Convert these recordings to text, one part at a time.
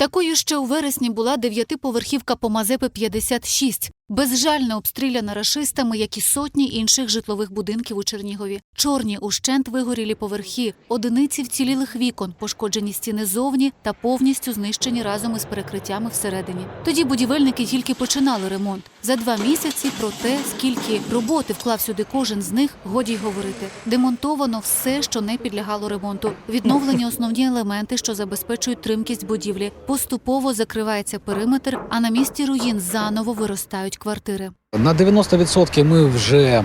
Такою ще у вересні була дев'ятиповерхівка по Мазепи 56, безжально обстріляна рашистами, як і сотні інших житлових будинків у Чернігові. Чорні ущент вигорілі поверхи, одиниці вцілілих вікон, пошкоджені стіни зовні та повністю знищені разом із перекриттями всередині. Тоді будівельники тільки починали ремонт. За два місяці про те, скільки роботи вклав сюди кожен з них, годі й говорити. Демонтовано все, що не підлягало ремонту. Відновлені основні елементи, що забезпечують тримкість будівлі. Поступово закривається периметр, а на місці руїн заново виростають квартири. На 90% ми вже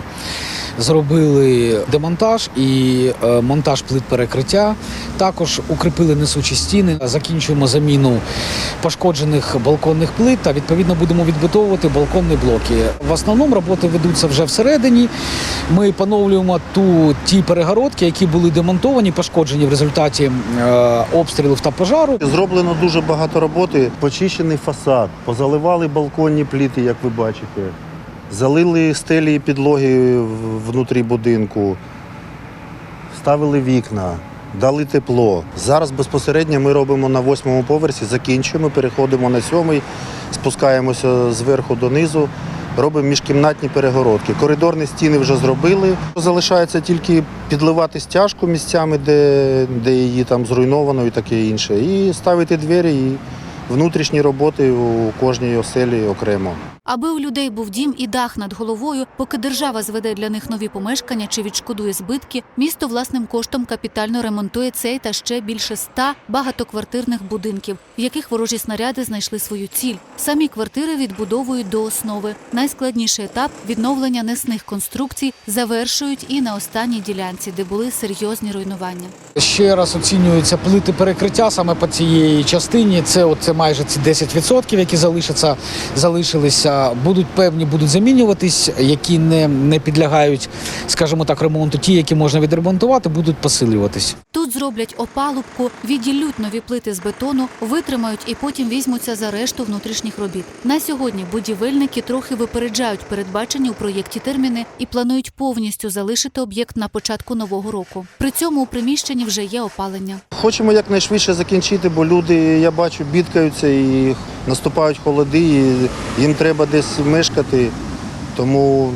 зробили демонтаж і е, монтаж плит перекриття. Також укріпили несучі стіни. Закінчуємо заміну пошкоджених балконних плит та відповідно будемо відбудовувати балконні блоки. В основному роботи ведуться вже всередині. Ми поновлюємо ту ті перегородки, які були демонтовані, пошкоджені в результаті е, обстрілів та пожару. Зроблено дуже багато роботи. Почищений фасад, позаливали балконні пліти, як ви бачите. Залили стелі і підлоги внутрі будинку, ставили вікна, дали тепло. Зараз безпосередньо ми робимо на восьмому поверсі, закінчуємо, переходимо на сьомий, спускаємося зверху донизу, робимо міжкімнатні перегородки. Коридорні стіни вже зробили. Залишається тільки підливати стяжку місцями, де, де її там зруйновано і таке інше. І ставити двері і внутрішні роботи у кожній оселі окремо. Аби у людей був дім і дах над головою, поки держава зведе для них нові помешкання чи відшкодує збитки, місто власним коштом капітально ремонтує цей та ще більше ста багатоквартирних будинків, в яких ворожі снаряди знайшли свою ціль. Самі квартири відбудовують до основи. Найскладніший етап відновлення несних конструкцій завершують і на останній ділянці, де були серйозні руйнування. Ще раз оцінюються плити перекриття саме по цієї частині. Це от це майже ці 10%, які залишаться, залишилися. Будуть певні, будуть замінюватись, які не, не підлягають, скажімо так, ремонту. Ті, які можна відремонтувати, будуть посилюватись. Тут зроблять опалубку, відділють нові плити з бетону, витримають і потім візьмуться за решту внутрішніх робіт. На сьогодні будівельники трохи випереджають передбачені у проєкті терміни і планують повністю залишити об'єкт на початку нового року. При цьому у приміщенні вже є опалення. Хочемо якнайшвидше закінчити, бо люди, я бачу, бідкаються і наступають холоди, і їм треба десь мешкати. Тому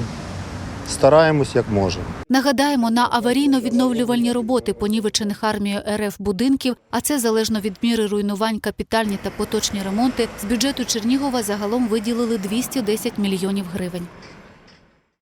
стараємось як можемо. Нагадаємо, на аварійно-відновлювальні роботи понівечених армією РФ будинків, а це залежно від міри руйнувань, капітальні та поточні ремонти, з бюджету Чернігова загалом виділили 210 мільйонів гривень.